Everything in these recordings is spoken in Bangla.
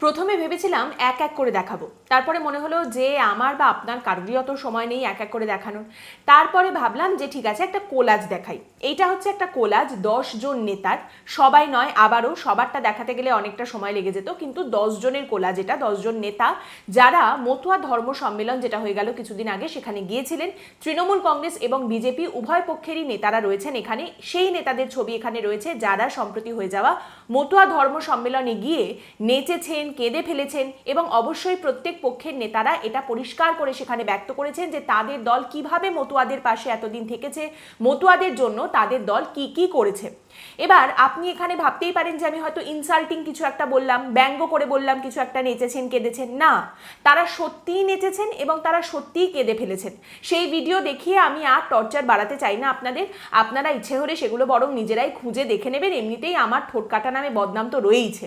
প্রথমে ভেবেছিলাম এক এক করে দেখাবো। তারপরে মনে হলো যে আমার বা আপনার কারোরই অত সময় নেই এক এক করে দেখানোর। তারপরে ভাবলাম যে ঠিক আছে, একটা কোলাজ দেখাই। এইটা হচ্ছে একটা কোলাজ দশ জন নেতার। সবাই নয়, আবারও সবারটা দেখাতে গেলে অনেকটা সময় লেগে যেত, কিন্তু দশ জনের কোলাজ এটা দশজন নেতা যারা মতুয়া ধর্ম সম্মেলন যেটা হয়ে গেল কিছুদিন আগে সেখানে গিয়েছিলেন। তৃণমূল কংগ্রেস এবং বিজেপি উভয় পক্ষেরই নেতারা রয়েছেন এখানে। সেই নেতাদের ছবি এখানে রয়েছে যারা সম্প্রতি হয়ে যাওয়া মতুয়া ধর্ম সম্মেলনে গিয়ে নেচেছেন, কেঁদে ফেলেছেন এবং অবশ্যই প্রত্যেক পক্ষের নেতারা এটা পরিষ্কার করে সেখানে ব্যক্ত করেছেন যে তাদের দল কীভাবে মতুয়াদের পাশে এতদিন থেকেছে, মতুয়াদের জন্য তাদের দল কি কি করেছে। এবার আপনি এখানে ভাবতেই পারেন যে আমি হয়তো ইনসাল্টিং কিছু একটা বললাম, ব্যঙ্গ করে বললাম, কিছু একটা নেচেছেন, কেঁদেছেন। না, তারা সত্যিই নেচেছেন এবং তারা সত্যিই কেঁদে ফেলেছেন। সেই ভিডিও দেখিয়ে আমি আর টর্চার বাড়াতে চাই না আপনাদের। আপনারা ইচ্ছে হলে সেগুলো বরং নিজেরাই খুঁজে দেখে নেবেন, এমনিতেই আমার ঠোঁট কাটা নামে বদনাম তো রয়েইছে।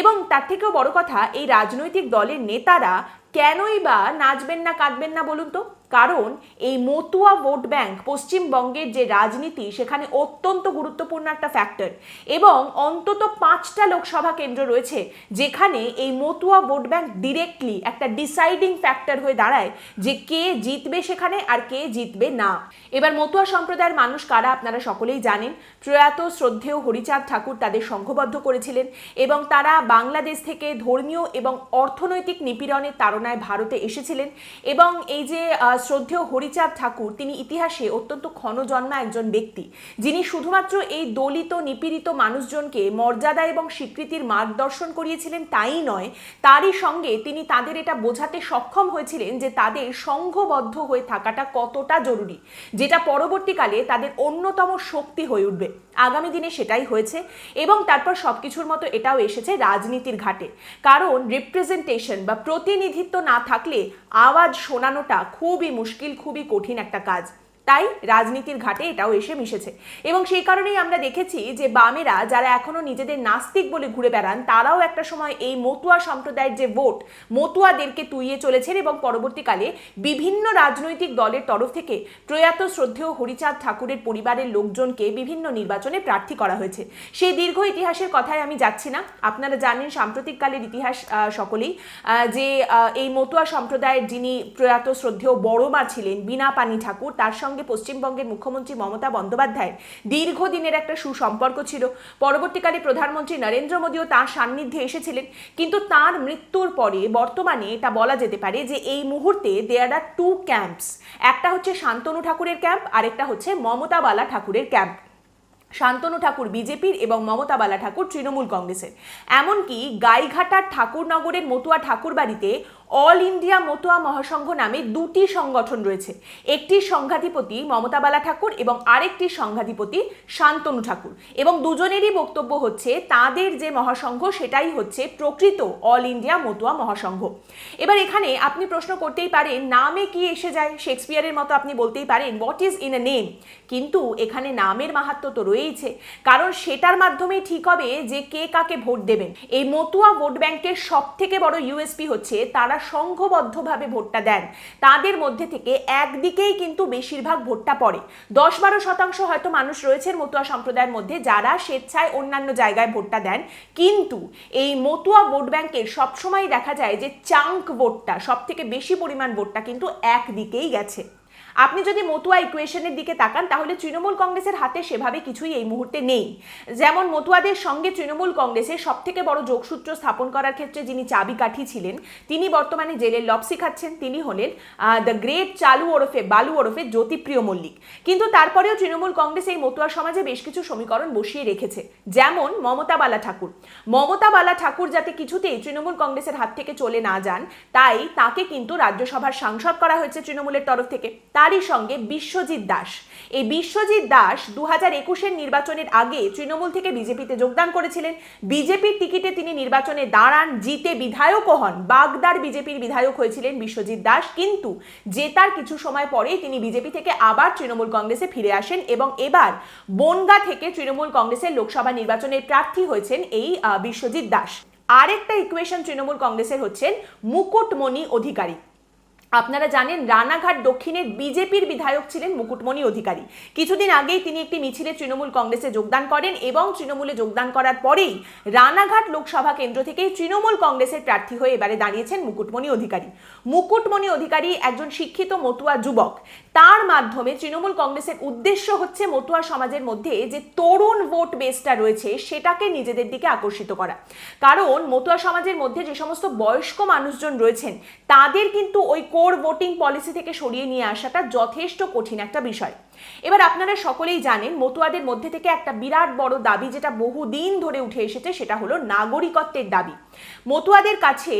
এবং তার থেকেও বড় কথা, এই রাজনৈতিক দলের নেতারা কেনই বা নাচবেন না, কাঁদবেন না বলুন তো? কারণ এই মতুয়া ভোট ব্যাংক পশ্চিমবঙ্গের যে রাজনীতি, সেখানে অত্যন্ত গুরুত্বপূর্ণ একটা ফ্যাক্টর এবং অন্তত পাঁচটা লোকসভা কেন্দ্র রয়েছে যেখানে এই মতুয়া ভোট ব্যাংক ডিরেক্টলি একটা ডিসাইডিং ফ্যাক্টর হয়ে দাঁড়ায় যে কে জিতবে সেখানে আর কে জিতবে না। এবার মতুয়া সম্প্রদায়ের মানুষ কারা আপনারা সকলেই জানেন। প্রয়াত শ্রদ্ধেয় হরিচাঁদ ঠাকুর তাদের সংঘবদ্ধ করেছিলেন এবং তারা বাংলাদেশ থেকে ধর্মীয় এবং অর্থনৈতিক নিপীড়নের তাড়নায় ভারতে এসেছিলেন এবং এই যে শ্রদ্ধেয় হরিচাঁদ ঠাকুর, তিনি ইতিহাসে অত্যন্ত ক্ষণজন্মা একজন ব্যক্তি, যিনি শুধুমাত্র এই দলিত, নিপীড়িত মানুষজনকে মর্যাদা এবং স্বীকৃতির মার্গদর্শন করিয়েছিলেন তাই নয়, তারই সঙ্গে তিনি তাদের এটা বোঝাতে সক্ষম হয়েছিলেন যে তাদের সংঘবদ্ধ হয়ে থাকাটা কতটা জরুরি, যেটা পরবর্তীকালে তাদের অন্যতম শক্তি হয়ে উঠবে। আগামী দিনে সেটাই হয়েছে এবং তারপর সবকিছুর মতো এটাও এসেছে রাজনীতির ঘাটে, কারণ রিপ্রেজেন্টেশন বা প্রতিনিধিত্ব না থাকলে আওয়াজ শোনানোটা খুবই মুশকিল খুবই কঠিন একটা কাজ। তাই রাজনীতির ঘাটে এটাও এসে মিশেছে। এবং সেই কারণেই আমরা দেখেছি যে বামেরা যারা এখনও নিজেদের নাস্তিক বলে ঘুরে বেড়ান, তারাও একটা সময় এই মতুয়া সম্প্রদায়ের যে ভোট, মতুয়াদেরকে তুইয়ে চলেছেন এবং পরবর্তীকালে বিভিন্ন রাজনৈতিক দলের তরফ থেকে প্রয়াত শ্রদ্ধেয় হরিচাঁদ ঠাকুরের পরিবারের লোকজনকে বিভিন্ন নির্বাচনে প্রার্থী করা হয়েছে। সেই দীর্ঘ ইতিহাসের কথায় আমি যাচ্ছি না। আপনারা জানেন সাম্প্রতিককালের ইতিহাস সকলেই যে এই মতুয়া সম্প্রদায়ের যিনি প্রয়াত শ্রদ্ধেয় বড়মা ছিলেন বিনা পানি ঠাকুর, তার সঙ্গে পশ্চিমবঙ্গের মুখ্যমন্ত্রী মমতা বন্দ্যোপাধ্যায়ের দীর্ঘদিনের একটা সুসম্পর্ক ছিল। পরবর্তীকালে প্রধানমন্ত্রী নরেন্দ্র মোদীও তার সান্নিধ্যে এসেছিলেন, কিন্তু তার মৃত্যুর পরে বর্তমানে এটা বলা যেতে পারে যে এই মুহূর্তে দেয়ার আর টু ক্যাম্পস একটা হচ্ছে শান্তনু ঠাকুরের ক্যাম্প আরেকটা হচ্ছে মমতা বালা ঠাকুরের ক্যাম্প শান্তনু ঠাকুর বিজেপির এবং মমতা বালা ঠাকুর তৃণমূল কংগ্রেসের। এমনকি গাইঘাটার ঠাকুরনগরের মতুয়া ঠাকুর বাড়িতে অল ইন্ডিয়া মতুয়া মহাসংঘ নামে দুটি সংগঠন রয়েছে। একটি সংঘাধিপতি মমতা বালা ঠাকুর এবং আরেকটি সংঘাধিপতি শান্তনু ঠাকুর। এবং দুজনেরই বক্তব্য হচ্ছে, তাদের যে মহাসংঘ, সেটাই হচ্ছে প্রকৃত অল ইন্ডিয়া মতুয়া মহাসংঘ। এবার এখানে আপনি প্রশ্ন করতেই পারেন, নামে কি এসে যায়? শেক্সপিয়ারের মতো আপনি বলতেই পারেন what is in a name কিন্তু এখানে নামের মাহাত্ম তো রয়েইছে। কারণ সেটার মাধ্যমেই ঠিক হবে যে কে কাকে ভোট দেবেন। এই মতুয়া ভোট ব্যাংকের সব থেকে বড় ইউএসপি হচ্ছে তারা সংঘবদ্ধভাবে ভোটটা দেন। তাদের মধ্যে থেকে একদিকেই কিন্তু বেশিরভাগ ভোটটা পড়ে। দশ বারো শতাংশ হয়তো মানুষ রয়েছেন মতুয়া সম্প্রদায়ের মধ্যে যারা স্বেচ্ছায় অন্যান্য জায়গায় ভোটটা দেন। কিন্তু এই মতুয়া ভোট ব্যাংকের সবসময় দেখা যায় যে চাঙ্ক ভোটটা সব থেকে বেশি পরিমাণ ভোটটা কিন্তু একদিকেই গেছে। আপনি যদি মতুয়া ইকুয়েশনের দিকে তাকান, তাহলে তৃণমূল কংগ্রেসের হাতে সেভাবে কিছুই এই মুহূর্তে নেই। যেমন মতুয়াদের সঙ্গে তৃণমূল কংগ্রেসের সব থেকে বড় যোগসূত্র স্থাপন করার ক্ষেত্রে যিনি চাবিকাঠি ছিলেন, তিনি বর্তমানে জেলের লপসি খাচ্ছেন। তিনি হলেন দ্য গ্রেট চালু ওরফে, বালু ওরফে জ্যোতিপ্রিয় মল্লিক। কিন্তু তারপরেও তৃণমূল কংগ্রেস এই মতুয়া সমাজে বেশ কিছু সমীকরণ বসিয়ে রেখেছে। যেমন মমতা বালা ঠাকুর। মমতা বালা ঠাকুর যাতে কিছুতেই তৃণমূল কংগ্রেসের হাত থেকে চলে না যান, তাই তাকে কিন্তু রাজ্যসভার সাংসদ করা হয়েছে তৃণমূলের তরফ থেকে। তারই সঙ্গে বিশ্বজিৎ দাস। এই বিশ্বজিৎ দাস দু হাজার একুশের নির্বাচনের আগে তৃণমূল থেকে বিজেপিতে যোগদান করেছিলেন। বিজেপির টিকিটে তিনি নির্বাচনে দাঁড়ান, জিতে বিধায়কও হন। বাগদার বিজেপির বিধায়ক হয়েছিলেন বিশ্বজিৎ দাস। কিন্তু জেতার কিছু সময় পরেই তিনি বিজেপি থেকে আবার তৃণমূল কংগ্রেসে ফিরে আসেন এবং এবার বনগা থেকে তৃণমূল কংগ্রেসের লোকসভা নির্বাচনের প্রার্থী হয়েছেন এই বিশ্বজিৎ দাস। আরেকটা ইকুয়েশন তৃণমূল কংগ্রেসের হচ্ছেন মুকুটমণি অধিকারী। আপনারা জানেন, রানাঘাট দক্ষিণের বিজেপির বিধায়ক ছিলেন মুকুটমণি অধিকারী। কিছুদিন আগেই তিনি একটি মিছিলে তৃণমূল কংগ্রেসে যোগদান করেন এবং তৃণমূলে যোগদান করার পরেই রানাঘাট লোকসভা কেন্দ্র থেকে তৃণমূল কংগ্রেসের প্রার্থী হয়ে এবারে দাঁড়িয়েছেন মুকুটমণি অধিকারী। মুকুটমণি অধিকারী একজন শিক্ষিত মতুয়া যুবক। তার মাধ্যমে তৃণমূল কংগ্রেসের উদ্দেশ্য হচ্ছে মতুয়া সমাজের মধ্যে যে তরুণ ভোট বেসটা রয়েছে, সেটাকে নিজেদের দিকে আকর্ষিত করা। কারণ মতুয়া সমাজের মধ্যে যে সমস্ত বয়স্ক মানুষজন রয়েছেন, তাদের কিন্তু ওই কোর ভোটিং পলিসি থেকে সরিয়ে নিয়ে আসাটা যথেষ্ট কঠিন একটা বিষয়। এবার আপনারা সকলেই জানেন, মতুয়াদের মধ্যে থেকে একটা বিরাট বড় দাবি যেটা বহুদিন ধরে উঠে এসেছে, সেটা হলো নাগরিকত্বের দাবি। মতুয়াদের কাছে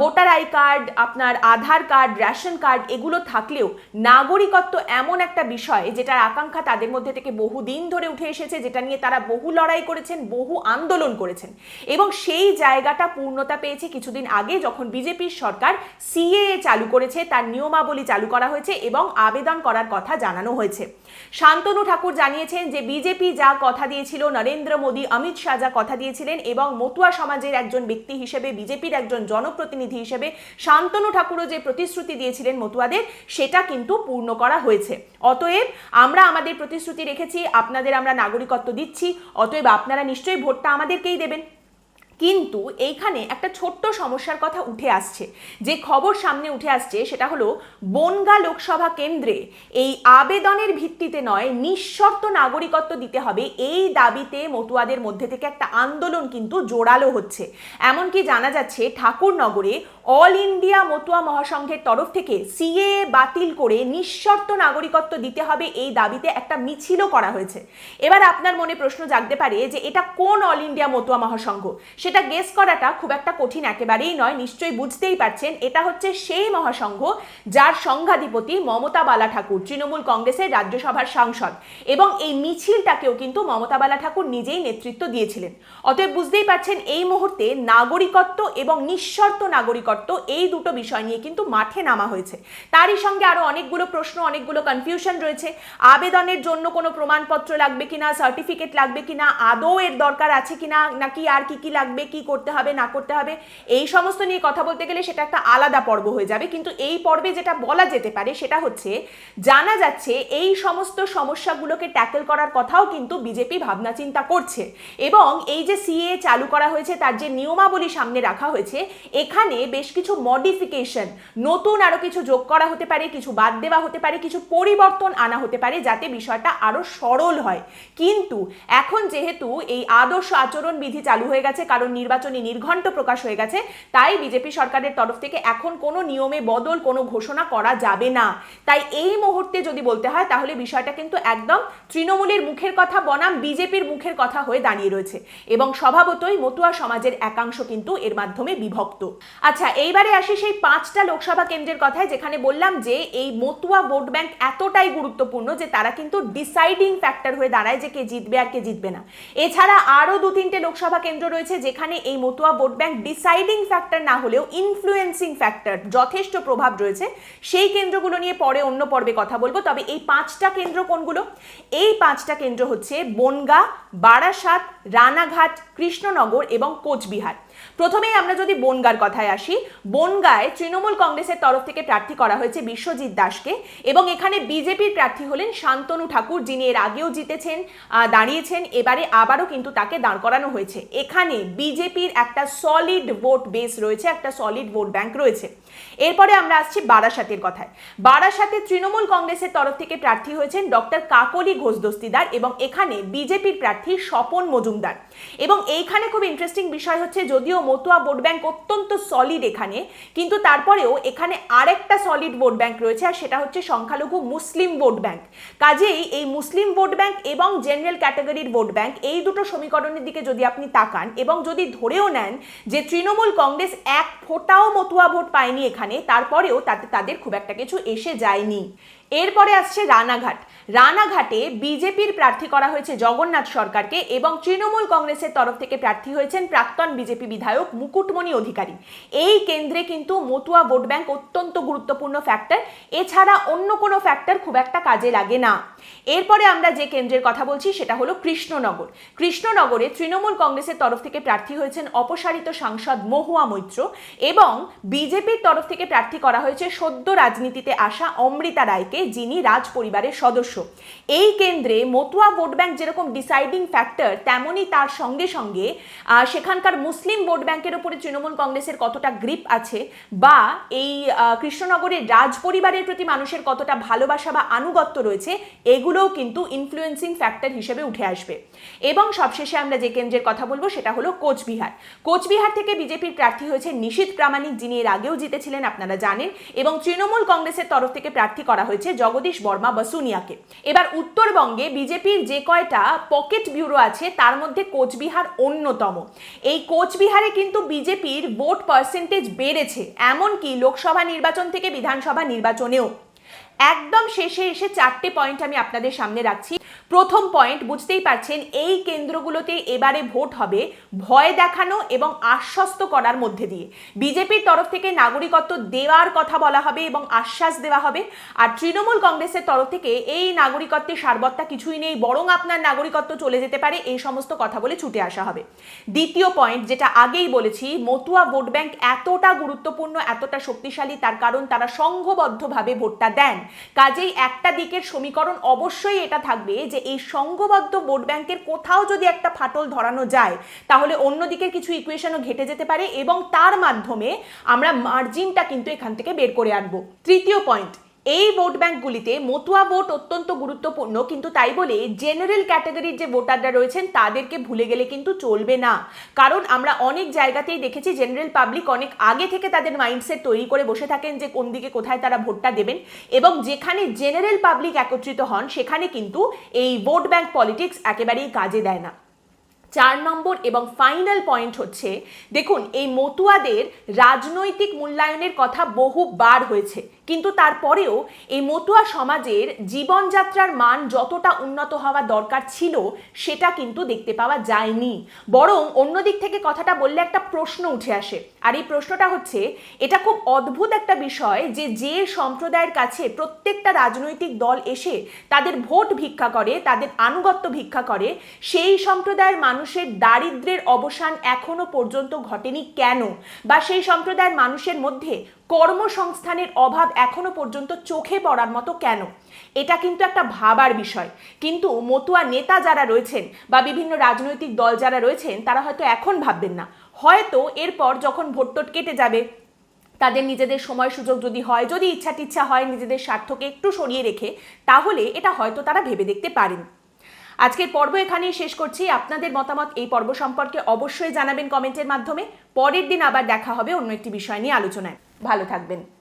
ভোটার আই কার্ড, আপনার আধার কার্ড, রেশন কার্ড, এগুলো থাকলেও নাগরিকত্ব এমন একটা বিষয় যেটার আকাঙ্ক্ষা তাদের মধ্যে থেকে বহুদিন ধরে উঠে এসেছে, যেটা নিয়ে তারা বহু লড়াই করেছেন, বহু আন্দোলন করেছেন। এবং সেই জায়গাটা পূর্ণতা পেয়েছে কিছুদিন আগে যখন বিজেপির সরকার সিএএ চালু করেছে, তার নিয়মাবলী চালু করা হয়েছে এবং আবেদন করার কথা জানানো হয়েছে। শান্তনু ঠাকুর জানিয়েছেন যে বিজেপি যা কথা দিয়েছিল, নরেন্দ্র মোদী, অমিত শাহ যা কথা দিয়েছিলেন এবং মতুয়া সমাজের একজন ব্যক্তি হিসেবে, বিজেপির একজন জনপ্রতিনিধি হিসেবে শান্তনু ঠাকুরও যে প্রতিশ্রুতি দিয়েছিলেন মতুয়াদের, সেটা কিন্তু পূর্ণ করা হয়েছে। অতএব আমরা আমাদের প্রতিশ্রুতি রেখেছি, আপনাদের আমরা নাগরিকত্ব দিচ্ছি, অতএব আপনারা নিশ্চয়ই ভোটটা আমাদেরকেই দেবেন। কিন্তু এইখানে একটা ছোট্ট সমস্যার কথা উঠে আসছে। যে খবর সামনে উঠে আসছে সেটা হলো, বনগা লোকসভা কেন্দ্রে এই আবেদনের ভিত্তিতে নয়, নিঃশর্ত নাগরিকত্ব দিতে হবে। এই দাবিতে মতুয়াদের মধ্যে থেকে একটা আন্দোলন কিন্তু জোরালো হচ্ছে। এমনকি জানা যাচ্ছে, ঠাকুরনগরে অল ইন্ডিয়া মতুয়া মহাসংঘের তরফ থেকে সিএ বাতিল করে নিঃশর্ত নাগরিকত্ব দিতে হবে এই দাবিতে একটা মিছিলও করা হয়েছে। এবার আপনার মনে প্রশ্ন জাগতে পারে যে এটা কোন অল ইন্ডিয়া মতুয়া মহাসংঘ? সেটা গেস করাটা খুব একটা কঠিন একেবারেই নয়, নিশ্চয়ই বুঝতেই পারছেন। এটা হচ্ছে সেই মহাসংঘ যার সংঘাধিপতি মমতা বালা ঠাকুর তৃণমূল কংগ্রেসের রাজ্যসভার সাংসদ। এবং এই মিছিলটাকেও কিন্তু মমতা বালা ঠাকুর নিজেই নেতৃত্ব দিয়েছিলেন। অতএব বুঝতেই পারছেন, এই মুহূর্তে নাগরিকত্ব এবং নিঃশর্ত নাগরিকত্ব এই দুটো বিষয় নিয়ে কিন্তু মাঠে নামা হয়েছে। তারই সঙ্গে আরও অনেকগুলো প্রশ্ন, অনেকগুলো কনফিউশন রয়েছে। আবেদনের জন্য কোনো প্রমাণপত্র লাগবে কিনা সার্টিফিকেট লাগবে কিনা, আদৌ এর দরকার আছে কিনা, নাকি আর কি কি লাগবে? কি করতে হবে, না করতে হবে, এই সমস্ত নিয়ে কথা বলতে গেলে সেটা একটা আলাদা পর্ব হয়ে যাবে। কিন্তু এই পর্বে যেটা বলা যেতে পারে সেটা হচ্ছে, জানা যাচ্ছে এই সমস্ত সমস্যাগুলোকে ট্যাকেল করার কথাও কিন্তু বিজেপি ভাবনা চিন্তা করছে। এবং এই যে সিএ চালু করা হয়েছে, তার যে নিয়মাবলী সামনে রাখা হয়েছে, এখানে বেশ কিছু মডিফিকেশন নতুন আরও কিছু যোগ করা হতে পারে, কিছু বাদ দেওয়া হতে পারে, কিছু পরিবর্তন আনা হতে পারে, যাতে বিষয়টা আরও সরল হয়। কিন্তু এখন যেহেতু এই আদর্শ আচরণ বিধি চালু হয়ে গেছে, কারণ নির্বাচনী নির্ঘণ্ট প্রকাশ হয়ে গেছে, তাই বিজেপি সরকারের তরফ থেকে এখন কোনো নিয়মে বদল, কোনো ঘোষণা করা যাবে না। তাই এই মুহূর্তে যদি বলতে হয়, তাহলে বিষয়টা কিন্তু একদম তৃণমূলের মুখের কথা বনাম বিজেপির মুখের কথা হয়ে দাঁড়িয়ে রয়েছে। এবং স্বভাবতই মতুয়া সমাজের একাংশ কিন্তু এর মাধ্যমে বিভক্ত। আচ্ছা এইবারে আসি সেই পাঁচটা লোকসভা কেন্দ্রের কথায়, যেখানে বললাম যে এই মতুয়া ভোট ব্যাংক এতটাই গুরুত্বপূর্ণ যে তারা কিন্তু ডিসাইডিং ফ্যাক্টর হয়ে দাঁড়ায় যে কে জিতবে আর কে জিতবে না। এছাড়া আরও দু তিনটে লোকসভা কেন্দ্র রয়েছে যেখানে এই Matua vote bank deciding factor না হলেও ইনফ্লুয়েন্সিং ফ্যাক্টর যথেষ্ট প্রভাব রয়েছে। সেই কেন্দ্রগুলো নিয়ে পরে অন্য পর্বে কথা বলব। তবে এই পাঁচটা কেন্দ্র কোনগুলো? এই পাঁচটা কেন্দ্র হচ্ছে বনগা, বারাসাত, রানাঘাট, কৃষ্ণনগর এবং কোচবিহার। প্রথমেই আমরা যদি বনগার কথায় আসি, বনগায় তৃণমূল কংগ্রেসের তরফ থেকে প্রার্থী করা হয়েছে বিশ্বজিৎ দাসকে এবং এখানে বিজেপির প্রার্থী হলেন শান্তনু ঠাকুর, যিনি এর আগেও জিতেছেন দাঁড়িয়েছেন, এবারে আবারও কিন্তু তাকে দাঁড় করানো হয়েছে। এখানে বিজেপির একটা সলিড ভোট বেস রয়েছে, একটা সলিড ভোট ব্যাংক রয়েছে। এরপরে আমরা আসছি বারাসাতের কথায়। বারাসাতে তৃণমূল কংগ্রেসের তরফ থেকে প্রার্থী হয়েছেন ডক্টর কাকলি ঘোষ দস্তিদার এবং এখানে বিজেপির প্রার্থী স্বপন মজুমদার। এবং এইখানে খুব ইন্টারেস্টিং বিষয় হচ্ছে, যদিও মতুয়া ভোট ব্যাংক অত্যন্ত সলিড এখানে, কিন্তু তারপরেও এখানে আরেকটা সলিড ভোট ব্যাংক রয়েছে, আর সেটা হচ্ছে সংখ্যালঘু মুসলিম ভোট ব্যাংক। কাজেই এই মুসলিম ভোট ব্যাংক এবং জেনারেল ক্যাটাগরির ভোট ব্যাংক, এই দুটো সমীকরণের দিকে যদি আপনি তাকান এবং যদি ধরেও নেন যে তৃণমূল কংগ্রেস এক ফোটাও মতুয়া ভোট পায়নি এখানে, তারপরেও তাতে তাদের খুব একটা কিছু এসে যায়নি। এরপরে আসছে রানাঘাট। রানাঘাটে বিজেপির প্রার্থী করা হয়েছে জগন্নাথ সরকারকে এবং তৃণমূল কংগ্রেসের তরফ থেকে প্রার্থী হয়েছেন প্রাক্তন বিজেপি বিধায়ক মুকুটমণি অধিকারী। এই কেন্দ্রে কিন্তু মতুয়া ভোট ব্যাংক অত্যন্ত গুরুত্বপূর্ণ ফ্যাক্টর এছাড়া অন্য কোনো ফ্যাক্টর খুব একটা কাজে লাগে না। এরপরে আমরা যে কেন্দ্রের কথা বলছি সেটা হলো কৃষ্ণনগর। কৃষ্ণনগরে তৃণমূল কংগ্রেসের তরফ থেকে প্রার্থী হয়েছেন অপসারিত সাংসদ মহুয়া মৈত্র এবং বিজেপির তরফ থেকে প্রার্থী করা হয়েছে সদ্য রাজনীতিতে আসা অমৃতা রায়কে। যিনি রাজ পরিবারের সদস্য। এই কেন্দ্রে মতুয়া ভোট ব্যাংক যেরকম ডিসাইডিং ফ্যাক্টর তেমনই তার সঙ্গে সঙ্গে সেখানকার মুসলিম ভোট ব্যাংকের উপরে তৃণমূল কংগ্রেসের কতটা গ্রিপ আছে বা এই কৃষ্ণনগরের রাজ পরিবারের প্রতি মানুষের কতটা ভালোবাসা বা আনুগত্য রয়েছে, এগুলোও কিন্তু ইনফ্লুয়েন্সিং ফ্যাক্টর হিসেবে উঠে আসবে। এবং সবশেষে আমরা যে কেন্দ্রের কথা বলব, সেটা হলো কোচবিহার। কোচবিহার থেকে বিজেপির প্রার্থী হয়েছে নিশীত প্রামাণিক, যিনি এর আগেও জিতেছিলেন, আপনারা জানেন। এবং তৃণমূল কংগ্রেসের তরফ থেকে প্রার্থী করা হয়েছে জগদীশ বর্মা বসুনিয়াকে। এবার উত্তরবঙ্গে বিজেপির যে কয়টা পকেট ব্যুরো আছে, তার মধ্যে কোচবিহার অন্যতম। এই কোচবিহারে কিন্তু বিজেপির ভোট পার্সেন্টেজ বেড়েছে, এমনকি লোকসভা নির্বাচন থেকে বিধানসভা নির্বাচনেও। একদম শেষে এসে চারটে পয়েন্ট আমি আপনাদের সামনে রাখছি। প্রথম পয়েন্ট বুঝতেই পারছেন, এই কেন্দ্রগুলোতে এবারে ভোট হবে ভয় দেখানো এবং আশ্বস্ত করার মধ্যে দিয়ে। বিজেপির তরফ থেকে নাগরিকত্ব দেওয়ার কথা বলা হবে এবং আশ্বাস দেওয়া হবে। আর তৃণমূল কংগ্রেসের তরফ থেকে এই নাগরিকত্বের সারবত্তা কিছুই নেই, বরং আপনার নাগরিকত্ব চলে যেতে পারে, এই সমস্ত কথা বলে ছুটে আসা হবে। দ্বিতীয় পয়েন্ট যেটা আগেই বলেছি, মতুয়া ভোট ব্যাংক এতটা গুরুত্বপূর্ণ, এতটা শক্তিশালী, তার কারণ তারা সংঘবদ্ধভাবে ভোটটা দেন। কাজেই একটা দিকের সমীকরণ অবশ্যই এটা থাকবে যে এই সংঘবদ্ধ ভোট ব্যাংকের কোথাও যদি একটা ফাটল ধরানো যায়, তাহলে অন্য দিকের কিছু ইকুয়েশনও ঘেটে যেতে পারে এবং তার মাধ্যমে আমরা মার্জিনটা কিন্তু এখান থেকে বের করে আনব। তৃতীয় পয়েন্ট এই ভোট ব্যাংকগুলিতে মতুয়া ভোট অত্যন্ত গুরুত্বপূর্ণ, কিন্তু তাই বলে জেনারেল ক্যাটাগরির যে ভোটাররা রয়েছেন তাদেরকে ভুলে গেলে কিন্তু চলবে না। কারণ আমরা অনেক জায়গাতেই দেখেছি জেনারেল পাবলিক অনেক আগে থেকে তাদের মাইন্ডসেট তৈরি করে বসে থাকেন যে কোন দিকে কোথায় তারা ভোটটা দেবেন এবং যেখানে জেনারেল পাবলিক একত্রিত হন সেখানে কিন্তু এই ভোট ব্যাংক পলিটিক্স একেবারেই কাজে দেয় না। চার নম্বর এবং ফাইনাল পয়েন্ট হচ্ছে, দেখুন এই মতুয়াদের রাজনৈতিক মূল্যায়নের কথা বহুবার হয়েছে। কিন্তু তারপরেও এই মতুয়া সমাজের জীবনযাত্রার মান যতটা উন্নত হওয়া দরকার ছিল, সেটা কিন্তু দেখতে পাওয়া যায়নি। বরং অন্য দিক থেকে কথাটা বললে একটা প্রশ্ন উঠে আসে। আর এই প্রশ্নটা হচ্ছে, এটা খুব অদ্ভুত একটা বিষয় যে যে সম্প্রদায়ের কাছে প্রত্যেকটা রাজনৈতিক দল এসে তাদের ভোট ভিক্ষা করে, তাদের আনুগত্য ভিক্ষা করে, সেই সম্প্রদায়ের মানুষের দারিদ্রের অবসান এখনও পর্যন্ত ঘটেনি কেন? বা সেই সম্প্রদায়ের মানুষের মধ্যে কর্মসংস্থানের অভাব এখনও পর্যন্ত চোখে পড়ার মতো কেন? এটা কিন্তু একটা ভাবার বিষয়। কিন্তু মতুয়া নেতা যারা রয়েছেন বা বিভিন্ন রাজনৈতিক দল যারা রয়েছেন, তারা হয়তো এখন ভাববেন না। হয়তো এরপর যখন ভোটটোট কেটে যাবে, তাদের নিজেদের সময় সুযোগ যদি হয়, যদি ইচ্ছা টিচ্ছা হয় নিজেদের স্বার্থকে একটু সরিয়ে রেখে, তাহলে এটা হয়তো তারা ভেবে দেখতে পারেন। আজকের পর্ব এখানেই শেষ করছি। আপনাদের মতামত এই পর্ব সম্পর্কে অবশ্যই জানাবেন কমেন্টের মাধ্যমে। পরের দিন আবার দেখা হবে অন্য একটি বিষয় নিয়ে আলোচনায়। ভালো থাকবেন।